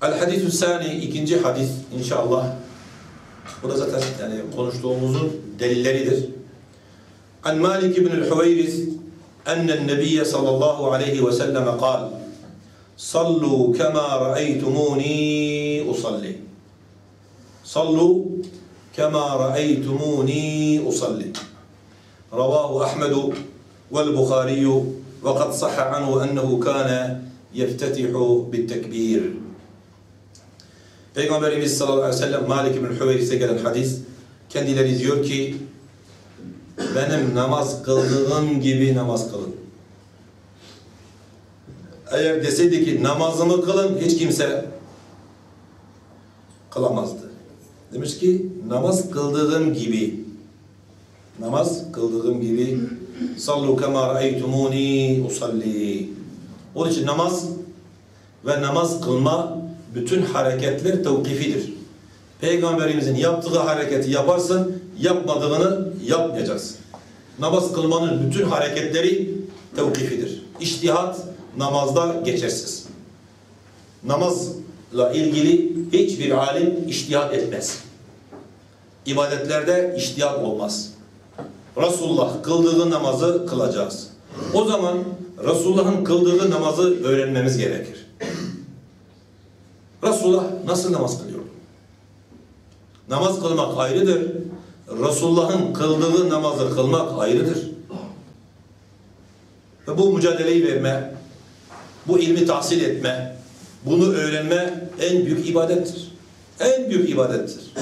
الحديث الثاني ikinci hadis inşallah. Bu da zaten yani konuştuğumuzun delilleridir. An Malik ibn al-Huwayris أن النبي صلى الله عليه وسلم قال صلوا كما رأيتموني أصلي. صلوا كما رأيتموني أصلي. رواه أحمد والبخاري وقد صح عنه أنه كان يفتتح بالتكبير. Peygamberimiz sallallahu aleyhi ve sellem Malik ibn Hüveyris'e gelen hadis kendileri diyor ki benim namaz kıldığım gibi namaz kılın. Eğer deseydi ki namazımı kılın hiç kimse kılamazdı. Demiş ki namaz kıldığım gibi namaz kıldığım gibi sallu kema ra'eytumuni usalli. Onun için namaz ve namaz kılma bütün hareketler tevkifidir. Peygamberimizin yaptığı hareketi yaparsın, yapmadığını yapmayacaksın. Namaz kılmanın bütün hareketleri tevkifidir. İçtihat namazda geçersiz. Namazla ilgili hiçbir alim iştihat etmez. İbadetlerde iştihat olmaz. Resulullah kıldığı namazı kılacağız. O zaman Resulullah'ın kıldığı namazı öğrenmemiz gerekir. Resulullah nasıl namaz kılıyor? Namaz kılmak ayrıdır. Resulullah'ın kıldığı namazı kılmak ayrıdır. Ve bu mücadeleyi verme, bu ilmi tahsil etme, bunu öğrenme en büyük ibadettir. En büyük ibadettir.